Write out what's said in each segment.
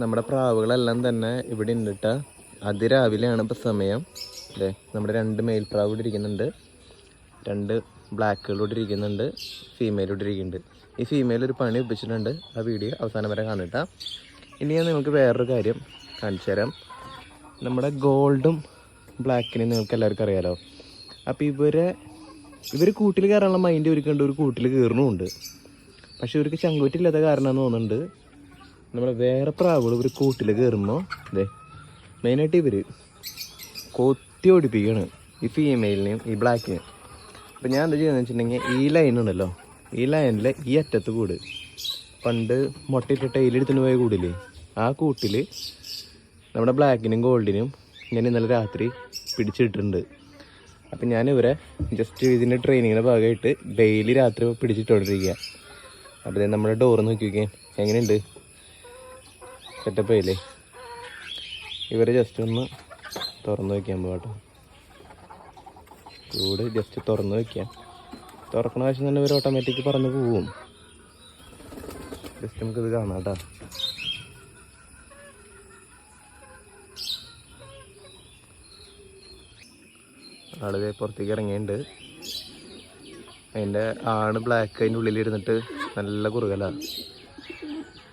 നമ്മുടെ പ്രാവുകളെല്ലാം തന്നെ ഇവിടെ ഉണ്ട് കേട്ടോ അതിരാവിലെയാണ് ഇപ്പോൾ സമയം. അല്ലേ നമ്മുടെ രണ്ട് മെയിൽ പ്രാവ് ഇവിടെ ഇരിക്കുന്നുണ്ട്. രണ്ട് ബ്ലാക്കുകൾ ഇവിടെ ഇരിക്കുന്നുണ്ട്. ഫീമെയിൽ ഇരിക്കുന്നുണ്ട്. ഈ ഫീമെയിൽ ഒരു പണി ഒപ്പിച്ചിട്ടുണ്ട്. ആ വീഡിയോ അവസാനം വരെ കാണിട്ട ഇനി ഞാൻ നിങ്ങൾക്ക് വേറൊരു കാര്യം കാണിച്ചു തരാം. നമ്മുടെ ഗോൾഡും ബ്ലാക്കിനും നിങ്ങൾക്ക് എല്ലാവർക്കും അറിയാലോ. അപ്പോൾ ഇവരെ ഇവർ കൂട്ടിൽ കയറാനുള്ള മൈൻഡ് ഇവർക്കുണ്ട് ഒരു കൂട്ടിൽ കയറണമുണ്ട് പക്ഷെ ഇവർക്ക് ചങ്കൂറ്റില്ലാത്ത കാരണമെന്ന് തോന്നുന്നുണ്ട്. നമ്മളെ വേറെ പ്രാവുകൾ ഇവർ കൂട്ടിൽ കയറുമ്പോൾ അതെ മെയിനായിട്ട് ഇവർ കൊത്തി ഓടിപ്പിക്കുകയാണ് ഈ ഫീമെയിലിനെയും ഈ ബ്ലാക്കിനെയും അപ്പോൾ ഞാൻ എന്താ ചെയ്യുന്നത് വെച്ചിട്ടുണ്ടെങ്കിൽ ഈ ലൈൻ ഉണ്ടല്ലോ ഈ ലൈനിലെ ഈ അറ്റത്ത് കൂട്. പണ്ട് മുട്ടയിട്ടിട്ട് ടൈലെടുത്തിന് പോയ കൂടില്ലേ ആ കൂട്ടിൽ നമ്മുടെ ബ്ലാക്കിനും ഗോൾഡിനും ഞാൻ ഇന്നലെ രാത്രി പിടിച്ചിട്ടുണ്ട് അപ്പം ഞാൻ ഇവരെ ജസ്റ്റ് ഇതിന്റെ ട്രെയിനിങ്ങിന്റെ ഭാഗമായിട്ട് ഡെയിലി രാത്രി പിടിച്ചിട്ടുകൊണ്ടിരിക്കുക അപ്പോൾ നമ്മുടെ ഡോറ് നോക്കി നോക്കിയാൽ എങ്ങനെയുണ്ട്? സെറ്റപ്പ് ചെയ്യില്ലേ ഇവർ ജസ്റ്റ് ഒന്ന് തുറന്നു വയ്ക്കാൻ പോകട്ടോ കൂട് ജസ്റ്റ് തുറന്നു വയ്ക്കാം തുറക്കണ ആവശ്യം തന്നെ ഇവർ ഓട്ടോമാറ്റിക് പറന്ന് പോവും. ജസ്റ്റ് നമുക്കിത് കാണാം കേട്ടോ. ആളിതേ പുറത്തേക്ക് ഇറങ്ങിയിട്ടുണ്ട്. അതിന്റെ ആണ് ബ്ലാക്ക് അതിന്റെ ഉള്ളിലിരുന്നിട്ട് നല്ല കുറുകല.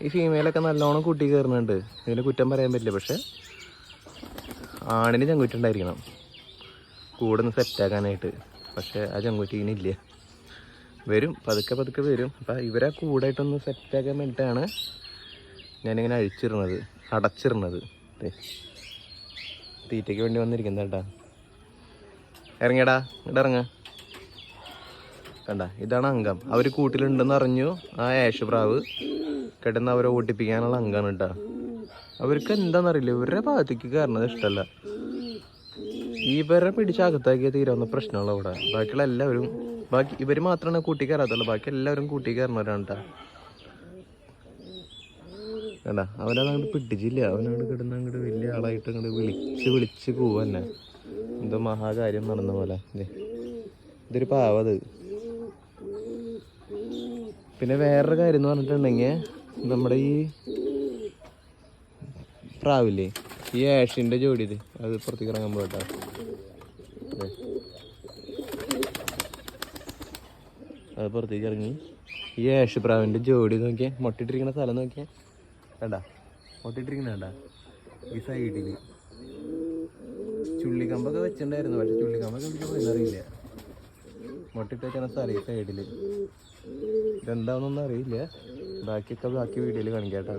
ഈ ഫീമെയിലൊക്കെ നല്ലോണം കൂട്ടി കയറുന്നുണ്ട്. ഇതിന് കുറ്റം പറയാൻ പറ്റില്ല പക്ഷെ ആണിന് ചങ്കുറ്റുണ്ടായിരിക്കണം കൂടെ ഒന്ന് സെറ്റാക്കാനായിട്ട് പക്ഷെ ആ ചങ്കുറ്റി ഇനിയില്ല വരും പതുക്കെ പതുക്കെ വരും. അപ്പം ഇവരെ കൂടായിട്ടൊന്ന് സെറ്റാക്കാൻ വേണ്ടിയിട്ടാണ് ഞാനിങ്ങനെ അഴിച്ചിരുന്നത് അടച്ചിരുന്നത്. തീറ്റയ്ക്ക് വേണ്ടി വന്നിരിക്കുന്നത് കേട്ടാ. ഇറങ്ങിയടാ ഇങ്ങോട്ട് ഇറങ്ങ. കണ്ട ഇതാണ് അംഗം. അവർ കൂട്ടിലുണ്ടെന്ന് അറിഞ്ഞു ആ യേശുപ്രാവ് പ്രാവ് കിടന്ന് അവരെ ഓട്ടിപ്പിക്കാനുള്ള അംഗമാണ് കേട്ടാ അവർക്ക് എന്താണെന്നറിയില്ല ഇവരുടെ ഭാഗത്തേക്ക് കാരണം ഇഷ്ടമല്ല ഇവരെ പിടിച്ച് അകത്താക്കിയ തീരാവുന്ന പ്രശ്നമുള്ള അവിടെ. ബാക്കിയുള്ള എല്ലാവരും ബാക്കി ഇവർ മാത്രമാണ് കൂട്ടി കയറാത്തുള്ളൂ ബാക്കി എല്ലാവരും കൂട്ടി കയറുന്നവരാണ് കേട്ടാ കണ്ട അവനത് അങ്ങോട്ട് പിടിച്ചില്ല അവനങ്ങോട്ട് കിടന്ന് അങ്ങോട്ട് വലിയ ആളായിട്ട് അങ്ങോട്ട് വിളിച്ച് വിളിച്ച് പോവാ തന്നെ എന്തോ മഹാകാര്യം നടന്ന പോലെ. ഇതൊരു പാവത് പിന്നെ വേറൊരു കാര്യം എന്ന് പറഞ്ഞിട്ടുണ്ടെങ്കിൽ നമ്മുടെ ഈ പ്രാവില്ലേ? ഈ ആഷിന്റെ ജോഡി ഇത് അത് പുറത്തേക്ക് ഇറങ്ങാൻ പോകട്ടോ. അത് പുറത്തേക്ക് ഇറങ്ങി. ഈ ആഷ് പ്രാവിന്റെ ജോഡി നോക്കിയേ. മുട്ടിട്ടിരിക്കുന്ന സ്ഥലം നോക്കിയേ. വേണ്ട മുട്ടിട്ടിരിക്കുന്ന വേണ്ട ഈ സൈഡിൽ ചുള്ളിക്കമ്പൊക്കെ വെച്ചിട്ടുണ്ടായിരുന്നു. പക്ഷെ ചുള്ളിക്കമ്പൊക്കെ എനിക്ക് പോയെന്നറിയില്ല മൊട്ടിട്ടേക്കാണ് സ്ഥലം സൈഡിൽ ഇതെന്താണെന്നൊന്നും അറിയില്ല. ബാക്കിയൊക്കെ ബാക്കി വീഡിയോയിൽ കാണിക്കാം കേട്ടോ.